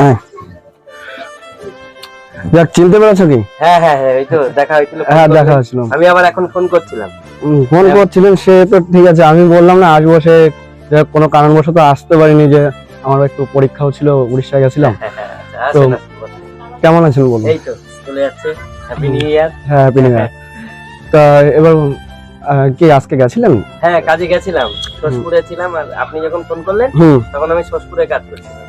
হ্যাঁ। যাক চিনতে পেরেছ কি? হ্যাঁ হ্যাঁ হ্যাঁ ওই তো দেখা হয়েছিল। হ্যাঁ দেখা হয়েছিল। আমি আবার এখন ফোন করছিলাম। ফোন করছিলেন সে তো ঠিক আছে আমি বললাম না আসব সে কোনো কারণবশত আসতে পারিনি যে আমার একটু পরীক্ষাও ছিল উড়িষ্যায় গেছিলাম। হ্যাঁ হ্যাঁ তো। কেমন আছেন বলুন? এই তো চলে যাচ্ছে। হ্যাপি নিউ ইয়ার হ্যাঁ হ্যাপি নিউ ইয়ার তা এবার কি আজকে গেছিলেন? হ্যাঁ কাজে গেছিলাম। শ্বশুরে ছিলাম আর আপনি যখন ফোন করলেন তখন আমি শ্বশুরে কাজ করছিলাম।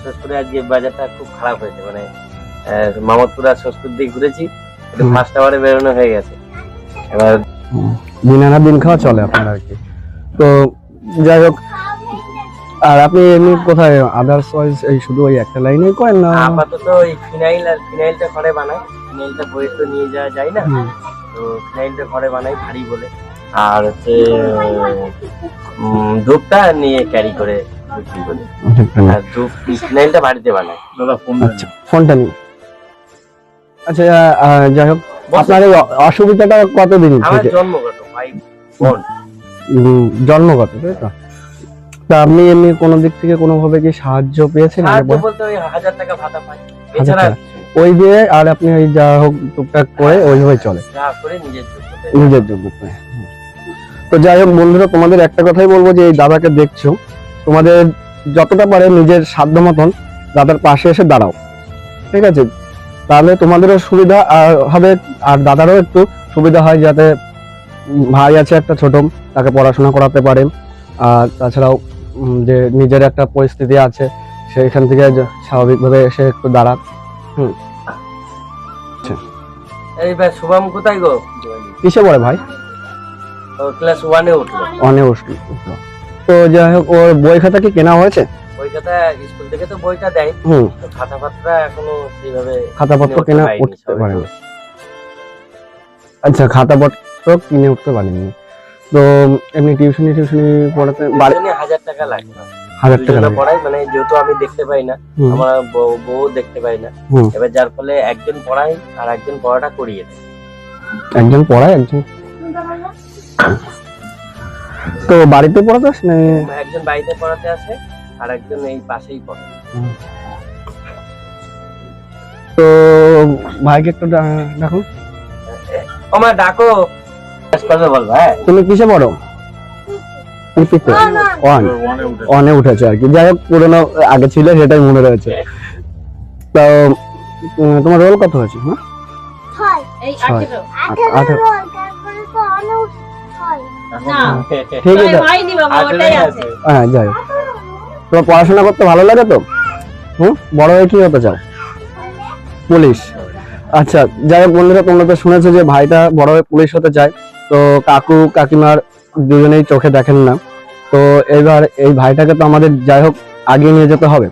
শ্বশুরে আজকে বাজারটা খুব খারাপ হয়েছে মানে আহ, মামদপুর আর শ্বশুর দিক ঘুরেছি। ফার্স্ট আওয়ারে বেরোনো হয়ে গেছে। এবার দিন আনা দিন খাওয়া চলে আপনার আর কি। তো যাই হোক আর আপনি এমনি কোথায় আদার্স ওয়াইজ এই শুধু ওই একটা লাইনেই করেন না? আপাতত ওই ফিনাইল আর ফিনাইলটা ঘরে বানাই। ফিনাইলটা বইয়ে তো নিয়ে যাওয়া যায় না। তো ফিনাইলটা ঘরে বানাই ভারী বলে। আর হচ্ছে ধূপটা নিয়ে ক্যারি করে বিক্রি করি। আর ধূপ ফিনাইলটা বাড়িতে বানাই আচ্ছা ফোনটা আচ্ছা যাই হোক আপনার এই অসুবিধাটা কতদিন থেকে? জন্মগত ভাই উম, জন্মগত তাই তো? তা আপনি এমনি কোনো দিক থেকে কোনো ভাবে কি সাহায্য পেয়েছেন? এর বলতে ওই হাজার টাকা ভাতা পাই। এছাড়া? ওই দিয়ে আর আপনি ওই যা হোক টুকটাক করে ওইভাবে চলে। নিজের নিজের তো যাই হোক বন্ধুরা তোমাদের একটা কথাই বলব যে এই দাদাকে দেখছ তোমাদের যতটা পারে নিজের সাধ্য মতন দাদার পাশে এসে দাঁড়াও। ঠিক আছে? তাহলে তোমাদেরও সুবিধা হবে আর দাদারও একটু সুবিধা হয় যাতে ভাই আছে একটা ছোট তাকে পড়াশোনা করাতে পারে। আর তাছাড়াও যে নিজের একটা পরিস্থিতি আছে সেইখান থেকে স্বাভাবিকভাবে এসে একটু দাঁড়াক। এইবার শুভম কোথায় গো? কিসে পড়ে ভাই? ও ক্লাস ওয়ানে উঠল। অনেক উঠল। তো যাই হোক ওর বই খাতা কি কেনা হয়েছে? ওই কথা স্কুল থেকে তো বইটা দেয়। হুম। তো খাতা পাত্রা এখনও সেইভাবে খাতাপত্র কিনে কেনা উঠতে সবে। পারেনি। আচ্ছা খাতাপত্র কিনে উঠতে পারেনি। তো এমনি টিউশনি টিউশনি পড়াতে বাড়ি দুজনে হাজার টাকা লাগে হাজার টাকা পড়াই মানে যেহেতু আমি দেখতে পাই না আমার বউ- দেখতে পাই না। এবার যার ফলে একজন পড়াই আর একজন পড়াটা করিয়ে দেয়। একজন পড়ায় একজন তো বাড়িতে পড়াতে না? একজন বাড়িতে পড়াতে আসে আর একজন এই পাশেই পড়ে। তো ভাইকে একটু ডা- ডাকুন ও মা ডাকো। কথা বলব হ্যাঁ? তুমি কিসে পড়ো? ওয়ান ওয়ানে উঠেছে আর কি। যাই হোক পুরোনো আগে ছিল সেটাই মনে রয়েছে। তো তোমার রোল কত হয়েছে হ্যাঁ ঠিক আছে। হ্যাঁ যাই হোক। তোমার পড়াশোনা করতে ভালো লাগে তো? হুম? বড় হয়ে কি হতে চাও? পুলিশ। আচ্ছা যাই হোক বন্ধুরা তোমরা তো শুনেছো যে ভাইটা বড় হয়ে পুলিশ হতে চায়। তো কাকু কাকিমার দুজনেই চোখে দেখেন না। তো এবার এই ভাইটাকে তো আমাদের যাই হোক আগিয়ে নিয়ে যেতে হবে।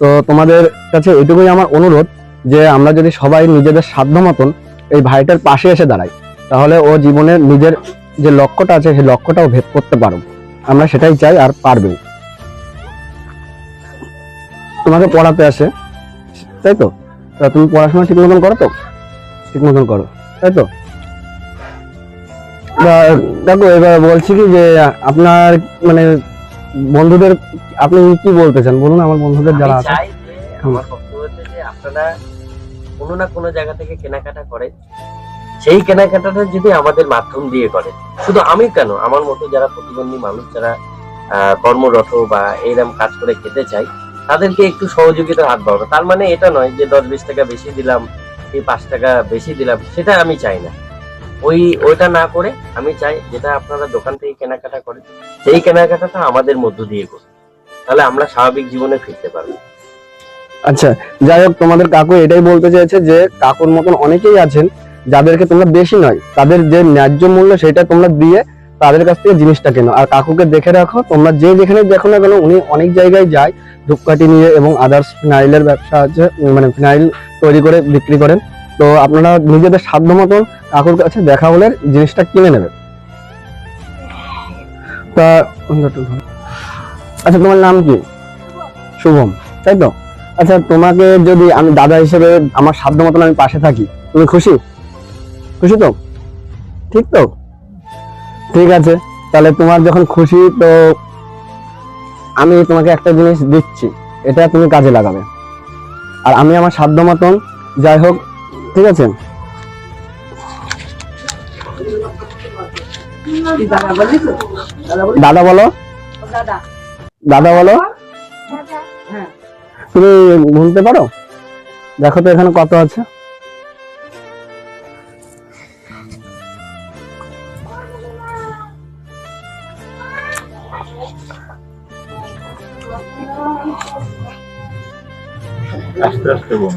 তো তোমাদের কাছে এটুকুই আমার অনুরোধ যে আমরা যদি সবাই নিজেদের সাধ্য মতন এই ভাইটার পাশে এসে দাঁড়াই, তাহলে ও জীবনের নিজের যে লক্ষ্যটা আছে সেই লক্ষ্যটাও ভেদ করতে পারো আমরা সেটাই চাই আর পারবেও তোমাকে পড়াতে আসে, তাই তো তুমি পড়াশোনা ঠিক মতন করো তো? ঠিক মতন করো, তাই তো? দেখো এবার বলছি কি যে আপনার মানে বন্ধুদের আপনি কি বলতে চান? বলুন আমার বন্ধুদের যারা আছে। আমার বক্তব্য হচ্ছে যে আপনারা কোনো না কোনো জায়গা থেকে কেনাকাটা করেন সেই কেনাকাটাটা যদি আমাদের মাধ্যম দিয়ে করেন। শুধু আমি কেন? আমার মতো যারা প্রতিবন্ধী মানুষ যারা কর্মরত বা এইরকম কাজ করে খেতে চাই তাদেরকে একটু সহযোগিতার হাত বাড়ানো। তার মানে এটা নয় যে দশ বিশ টাকা বেশি দিলাম এই পাঁচ টাকা বেশি দিলাম সেটা আমি চাই না। ওই, ওইটা না করে আমি চাই যেটা আপনারা দোকান থেকে কেনাকাটা করেন, সেই কেনাকাটাটা আমাদের মধ্য দিয়ে করুন। তাহলে আমরা স্বাভাবিক জীবনে ফিরতে পারব। আচ্ছা যাই হোক, তোমাদের কাকু এটাই বলতে চাইছে যে, কাকুর মতন অনেকেই আছেন যাদেরকে তোমরা বেশি নয়, তাদের যে ন্যায্য মূল্য সেটা তোমরা দিয়ে তাদের কাছ থেকে জিনিসটা কেনো। আর কাকুকে দেখে রাখো, তোমরা যে যেখানে দেখো না কেন, উনি অনেক জায়গায় যায়, ধূপকাঠি নিয়ে এবং আদার্স ফিনাইলের ব্যবসা আছে মানে ফিনাইল তৈরি করে বিক্রি করেন। তো আপনারা নিজেদের সাধ্য মতন কাকুর কাছে দেখা হলে জিনিসটা কিনে নেবেন। তা আচ্ছা তোমার নাম কি? শুভম, তাই তো? আচ্ছা তোমাকে যদি আমি দাদা হিসেবে আমার সাধ্য মতন আমি পাশে থাকি, তুমি খুশি? খুশি তো? ঠিক তো? ঠিক আছে, তাহলে তোমার যখন খুশি, তো আমি তোমাকে একটা জিনিস দিচ্ছি, এটা তুমি কাজে লাগাবে। আর আমি আমার সাধ্য মতন, যাই হোক ঠিক আছে? দাদা বলো। দাদা বলো। তুমি গুনতে পারো? দেখো তো এখানে কত আছে। আস্তে আস্তে বোন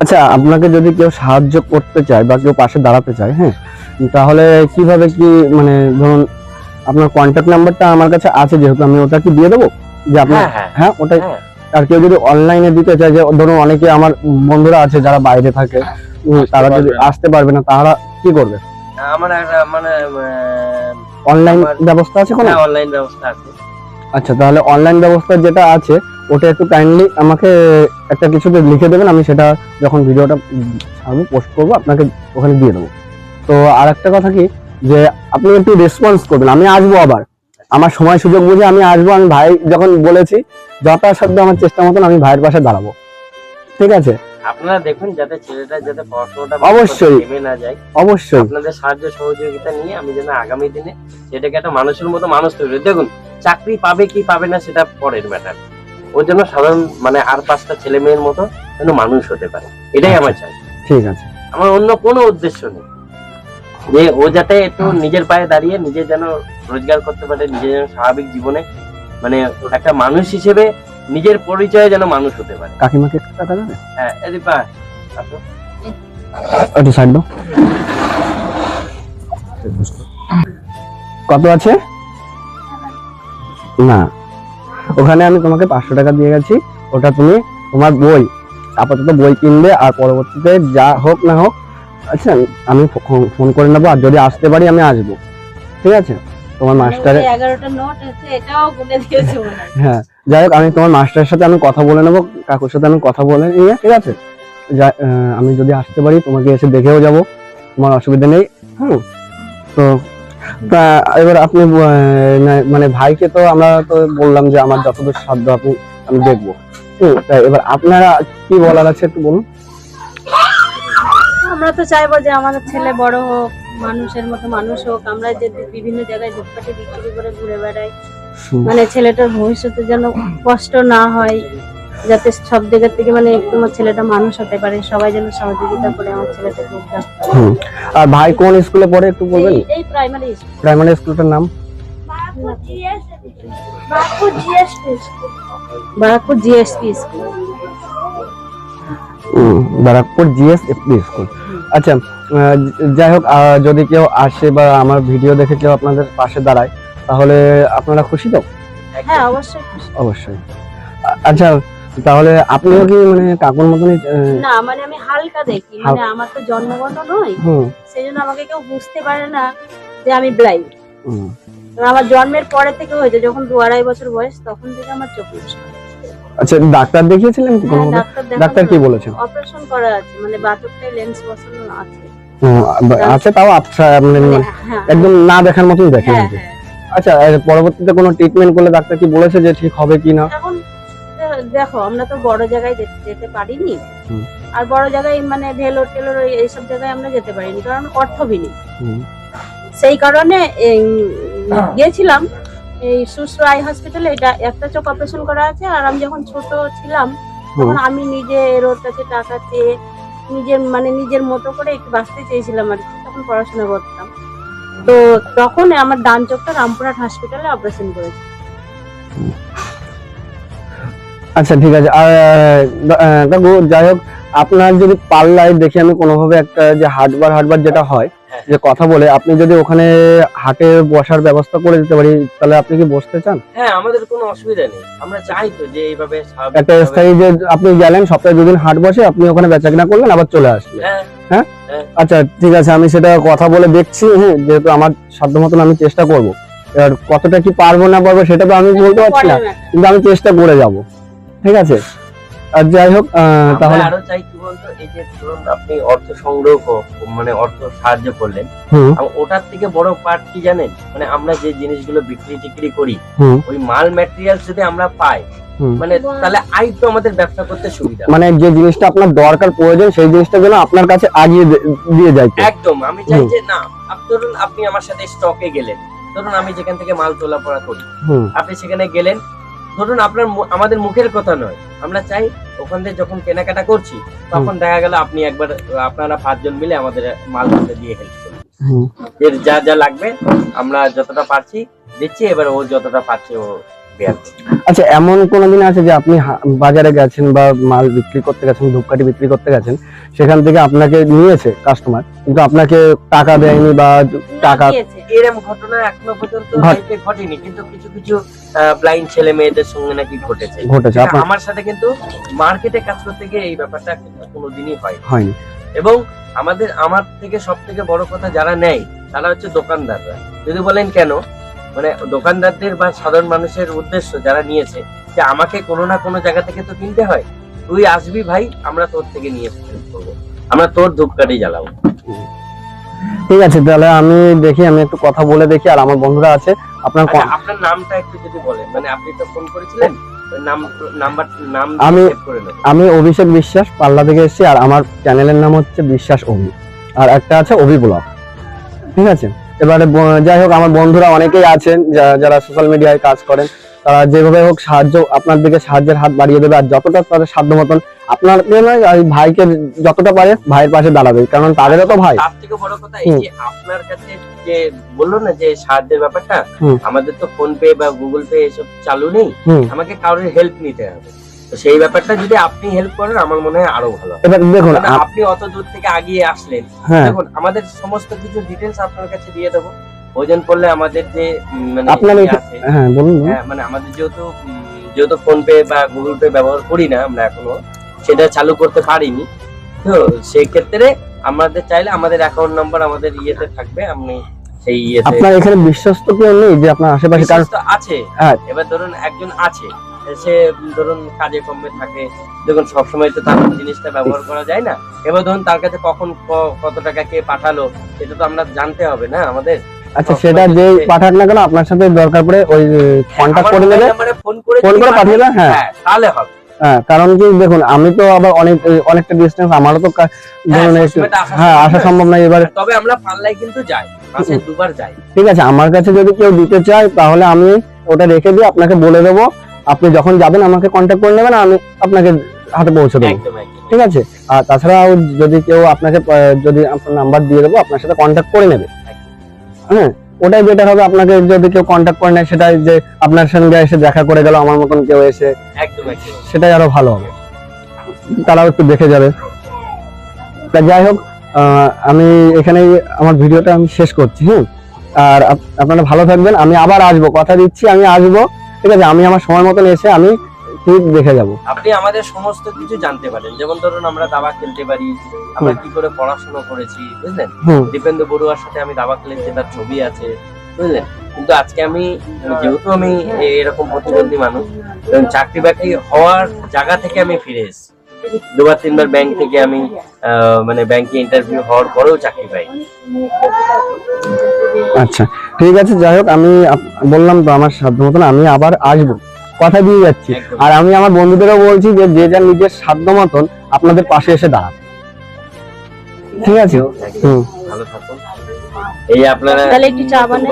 আচ্ছা আপনাকে যদি কেউ সাহায্য করতে চায় বা কেউ পাশে দাঁড়াতে চায় হ্যাঁ তাহলে কীভাবে কি মানে ধরুন আপনার কন্ট্যাক্ট নাম্বারটা আমার কাছে আছে যেহেতু আমি ওটা কি দিয়ে দেবো? যে আপনার হ্যাঁ হ্যাঁ। হ্যাঁ ওটাই। হ্যাঁ। আর কেউ যদি অনলাইনে দিতে চায় যে ধরুন অনেকে আমার বন্ধুরা আছে যারা বাইরে থাকে তারা যদি আসতে পারবে না তারা কি করবে? আমার একটা মানে অনলাইন ব্যবস্থা আছে কোনো? অনলাইন ব্যবস্থা আছে। আচ্ছা তাহলে অনলাইন ব্যবস্থা যেটা আছে, ওটা একটু কাইন্ডলি আমাকে একটা কিছুতে লিখে দেবেন, আমি সেটা যখন ভিডিওটা আমি পোস্ট করব, আপনাকে ওখানে দিয়ে দেবো। তো আর একটা কথা কি, যে আপনি একটু রেসপন্স করবেন, আমি আসব আবার। আমার সময় সুযোগ বুঝে আমি আসব, আমি ভাই যখন বলেছি, যথাসাধ্য আমার চেষ্টা মতন আমি ভাইয়ের পাশে দাঁড়াবো। ঠিক আছে? আপনারা দেখুন যাতে ছেলেটা যাতে পড়াশোনাটা অবশ্যই। না যায়। অবশ্যই। আপনাদের সাহায্য সহযোগিতা নিয়ে আমি যেন আগামী দিনে সেটাকে একটা মানুষের মতো মানুষ তৈরি দেখুন চাকরি পাবে কি পাবে না সেটা পরের ম্যাটার ওর জন্য সাধারণ মানে আর পাঁচটা ছেলে মেয়ের মতো যেন মানুষ হতে পারে। এটাই আমার চাই। ঠিক আছে। আমার অন্য কোনো উদ্দেশ্য নেই। যে ও যাতে একটু নিজের পায়ে দাঁড়িয়ে নিজে যেন রোজগার করতে পারে নিজে যেন স্বাভাবিক জীবনে মানে একটা মানুষ হিসেবে নিজের পরিচয়ে যেন মানুষ হতে পারে। কাকিমাকে একটু টাকা দেবে? হ্যাঁ এদিপা আসো। একটু সাইড দাও। কত আছে? না। ওখানে আমি তোমাকে পাঁচশো টাকা দিয়ে গেছি। ওটা তুমি তোমার বই আপাতত বই কিনবে আর পরবর্তীতে যা হোক না হোক আচ্ছা আমি ফোন করে নেব আর যদি আসতে পারি আমি আসব। ঠিক আছে? তোমার মাস্টারে ওই এগারোটা নোট আছে এটাও গুনে দিয়েছে হ্যাঁ যাই হোক আমি তোমার মাস্টারের সাথে আমি কথা বলে নেব কাকুর সাথে আমি কথা বলে নিয়ে ঠিক আছে? আমি যদি আসতে পারি তোমাকে এসে দেখেও যাব তোমার অসুবিধা নেই। হুম তো তা এবার আপনি মানে ভাইকে তো আমরা তো বললাম যে আমার যতদূর সাধ্য আপনি আমি দেখব। হুম তা এবার আপনারা কি বলার আছে একটু বলুন? আমরা তো চাইব যে আমাদের ছেলে বড় হোক মানুষের মতো মানুষ হোক আমরা যে বিভিন্ন জায়গায় ধূপকাঠি বিক্রি করে ঘুরে বেড়াই। মানে ছেলেটার ভবিষ্যতে যেন কষ্ট না হয় যাতে সব জায়গা থেকে মানে তোমার ছেলেটা মানুষ হতে পারে সবাই যেন সহযোগিতা করে আমার ছেলেটা উদ্ধার আর ভাই কোন স্কুলে পড়ে একটু বলবেন? এই- প্রাইমারি স্কুল প্রাইমারি স্কুলটার নাম? Barrackpore GSP school. স্কুল। আচ্ছা যাই হোক যদি কেউ আসে বা আমার ভিডিও দেখে কেউ আপনাদের পাশে দাঁড়ায় তাহলে আপনারা খুশি তো? হ্যাঁ অবশ্যই অবশ্যই। আচ্ছা তাহলে আপনিও কি মানে কাকুর মতন না মানে আমি হালকা দেখি মানে আমার তো জন্মগত নয় হুম। সেই জন্য আমাকে কেউ বুঝতে পারে না যে আমি ব্লাইন্ড হুম, আমার জন্মের পরে থেকে হয়েছে যখন দু আড়াই বছর বয়স তখন থেকে আমার চোখ। আচ্ছা ডাক্তার দেখিয়েছিলেন কি কোনো হ্যাঁ, ডাক্তার ডাক্তার কি বলেছেন? অপারেশন করা আছে মানে বাথরুমটাই লেন্স বসানো আছে। আছে তাও আচ্ছা মানে মানে হ্যাঁ। একদম না দেখার দেখেন হ্যাঁ আর হ্যাঁ। আচ্ছা পরবর্তীতে কোনো ট্রিটমেন্ট করলে ডাক্তার কি বলেছে যে ঠিক হবে কি না? দেখো আমরা তো বড় জায়গায় যেতে পারিনি। আর বড় জায়গায় মানে ভেলোর টেলোর এইসব জায়গায় আমরা যেতে পারিনি কারণ অর্থবিহীন হুম, সেই কারণে এই, গিয়েছিলাম এই সুশ্র আই হসপিটালে এটা একটা চোখ অপারেশন করা আছে আর আমি যখন ছোট ছিলাম তখন আমি নিজে এর ওর কাছে টাকা চেয়ে নিজের মানে নিজের মতো করে একটু বাঁচতে চেয়েছিলাম আর কি, তখন পড়াশোনা করতাম তো তখন আমার ডান চোখটা রামপুরহাট হসপিটালে অপারেশন করেছে আচ্ছা ঠিক আছে আর কাকু, যাই হোক, আপনার যদি পাল্লায় দেখে আমি কোনোভাবে একটা যে হাটবার হাটবার যেটা হ্যাঁ। যে কথা বলে আপনি যদি ওখানে হাটে বসার ব্যবস্থা করে দিতে পারি তাহলে আপনি কি বসতে চান? হ্যাঁ আমাদের কোনো অসুবিধা নেই। আমরা চাই তো যে এইভাবে একটা স্থায়ী যে আপনি গেলেন সপ্তাহে দুদিন হাট বসে আপনি ওখানে বেচাকেনা করলেন আবার চলে আসলেন। হ্যাঁ আচ্ছা ঠিক আছে আমি সেটা কথা বলে দেখছি হ্যাঁ যেহেতু আমার সাধ্য মতন আমি চেষ্টা করব। এবার কতটা কি পারব না পারব সেটা তো আমি বলতে পারছি না কিন্তু আমি চেষ্টা করে যাব। ঠিক আছে? আর যাই হোক তাহলে আরও চাই কি বলতো এই যে ধরুন আপনি অর্থ সংগ্রহ মানে অর্থ সাহায্য করলেন। ওটার থেকে বড় পার্ট কি জানেন? মানে আমরা যে জিনিসগুলো বিক্রি টিক্রি করি ওই মাল ম্যাটেরিয়াল যদি আমরা পাই মানে তাহলে আই তো আমাদের ব্যবসা করতে সুবিধা। মানে যে জিনিসটা আপনার দরকার প্রয়োজন সেই জিনিসটা যেন আপনার কাছে আগিয়ে দিয়ে যায় একদম আমি চাই যে না ধরুন আপনি আমার সাথে স্টকে গেলেন। ধরুন আমি যেখান থেকে মাল তোলা পড়া করি আপনি সেখানে গেলেন ধরুন আপনার আমাদের মুখের কথা নয়। আমরা চাই ওখান থেকে যখন কেনাকাটা করছি তখন দেখা গেল আপনি একবার আপনারা পাঁচজন মিলে আমাদের মাল তুলতে দিয়ে হেল্প করুন এর যা যা লাগবে আমরা যতটা পারছি দিচ্ছি এবার ও যতটা পারছে ও আচ্ছা এমন কোনো দিন আছে যে আপনি বাজারে গেছেন বা মাল বিক্রি করতে গেছেন ধূপকাঠি বিক্রি করতে গেছেন সেখান থেকে আপনাকে নিয়েছে কাস্টমার কিন্তু আপনাকে টাকা দেয়নি বা টাকা। এরকম ঘটনা এখনও পর্যন্ত লাইফে ঘটেনি কিন্তু কিছু কিছু ব্লাইন্ড ছেলে মেয়েদের সঙ্গে নাকি ঘটেছে। ঘটেছে। আমার সাথে কিন্তু মার্কেটে কাজ করতে গিয়ে এই ব্যাপারটা কিন্তু কোনোদিনই হয় হয়নি। এবং আমাদের আমার থেকে সব থেকে বড় কথা যারা নেয় তারা হচ্ছে দোকানদাররা। যদি বলেন কেন মানে দোকানদারদের বা সাধারণ মানুষের উদ্দেশ্য যারা নিয়েছে যে আমাকে কোনো না কোনো জায়গা থেকে তো কিনতে হয় তুই আসবি ভাই আমরা তোর থেকে নিয়ে করব আমরা তোর ধূপকাঠি জ্বালাবো। ঠিক আছে তাহলে আমি দেখি আমি একটু কথা বলে দেখি আর আমার বন্ধুরা আছে আপনার আচ্ছা আপনার নামটা একটু যদি বলেন মানে আপনি তো ফোন করেছিলেন নাম্বার নাম আমি- আমি অভিষেক বিশ্বাস পাল্লা থেকে এসেছি আর আমার চ্যানেলের নাম হচ্ছে বিশ্বাস অভি আর একটা আছে অভি ব্লগ। ঠিক আছে? এবারে যাই হোক আমার বন্ধুরা অনেকেই আছেন যারা সোশ্যাল মিডিয়ায় কাজ করেন তারা যেভাবে হোক সাহায্য আপনার দিকে সাহায্যের হাত বাড়িয়ে দেবে আর যতটা তাদের সাধ্য মতন আপনার ভাইকে যতটা পারে ভাইয়ের পাশে দাঁড়াবে কারণ তাদেরও তো ভাই। তার থেকে বড় কথা এই যে আপনার কাছে যে বলল না যে সাহায্যের ব্যাপারটা আমাদের তো ফোন পে বা গুগল পে এসব চালু নেই আমাকে কারোর হেল্প নিতে হবে। তো সেই ব্যাপারটা যদি আপনি হেল্প করেন আমার মনে হয় আরও ভালো এবার দেখুন আপনি অত দূর থেকে আগিয়ে আসলেন। হ্যাঁ। দেখুন আমাদের সমস্ত কিছু ডিটেলস আপনার কাছে দিয়ে দেবো। প্রয়োজন পড়লে আমাদের যে মানে আপনার ইয়ে হ্যাঁ বলুন। হ্যাঁ মানে আমাদের যেহেতু যেহেতু ফোন পে বা গুগল পে ব্যবহার করি না আমরা এখনও সেটা চালু করতে পারিনি। তো সেই ক্ষেত্রে আমাদের চাইলে আমাদের অ্যাকাউন্ট নাম্বার আমাদের ইয়েতে থাকবে আপনি সেই ইয়েতে আপনার এখানে বিশ্বস্ত কেউ নেই যে আপনার আশেপাশে কারণ আছে। হ্যাঁ। এবার ধরুন একজন আছে। সে ধরুন কাজে কমে থাকে। দেখুন সবসময় তো তার জিনিসটা ব্যবহার করা যায় না। এবার ধরুন তার কাছে কখন কত টাকা কে পাঠালো সেটা তো আমরা জানতে হবে না আমাদের। আচ্ছা সেটা যে পাঠাক না কেন আপনার সাথে দরকার পড়ে ওই কন্ট্যাক্ট করে নেবে। ফোন করে পাঠিয়ে দেন, হ্যাঁ। হ্যাঁ তাহলে হবে। হ্যাঁ কারণ কি দেখুন আমি তো আবার অনেক অনেকটা ডিস্টেন্স আমারও তো হ্যাঁ, আসা হ্যাঁ সম্ভব আসা নয়। সম্ভব এবারে। তবে আমরা পাল্লায় কিন্তু যাই মাসে দুবার যাই। ঠিক আছে আমার কাছে যদি কেউ দিতে চায় তাহলে আমি ওটা রেখে দিয়ে আপনাকে বলে দেবো। আপনি যখন যাবেন আমাকে কন্ট্যাক্ট করে নেবেন আমি আপনাকে হাতে পৌঁছে দেবো। ঠিক আছে? আর তাছাড়াও যদি কেউ আপনাকে যদি আপনার নাম্বার দিয়ে দেবো আপনার সাথে কন্ট্যাক্ট করে নেবে। হ্যাঁ? ওটাই বেটার হবে আপনাকে যদি কেউ কন্ট্যাক্ট করে নেয় সেটাই যে আপনার সঙ্গে এসে দেখা করে গেল আমার মতন কেউ এসে সেটাই আরও ভালো হবে। তারাও একটু দেখে যাবে। তা যাই হোক আহ, আমি এখানেই আমার ভিডিওটা আমি শেষ করছি হুম আর আপনারা ভালো থাকবেন। আমি আবার আসব কথা দিচ্ছি আমি আসব। ঠিক আছে আমি আমার সময় মতন এসে আমি ঠিক দেখে যাব। আপনি আমাদের সমস্ত কিছু জানতে পারেন। যেমন ধরুন আমরা দাবা খেলতে পারি আমরা কি করে পড়াশোনা করেছি বুঝলেন? দীপেন্দ্র বড়ুয়ার সাথে আমি দাবা খেলেছি তার ছবি আছে বুঝলেন? কিন্তু আজকে আমি যেহেতু আমি এরকম প্রতিবন্ধী মানুষ চাকরি বাকরি হওয়ার জায়গা থেকে আমি ফিরে এসেছি। দুবার তিনবার ব্যাংক থেকে আমি মানে ব্যাংকে ইন্টারভিউ হওয়ার পরেও চাকরি পাই আচ্ছা ঠিক আছে যাই হোক আমি বললাম তো আমার সাধ্য মতন আমি আবার আসব। কথা দিয়ে যাচ্ছি। আর আমি আমার বন্ধুদেরও বলছি যে যে যার নিজের সাধ্য মতন আপনাদের পাশে এসে দাঁড়াবে ঠিক আছে? হুম। ভালো থাকুন। এই আপনারা তাহলে একটু চা বানাই।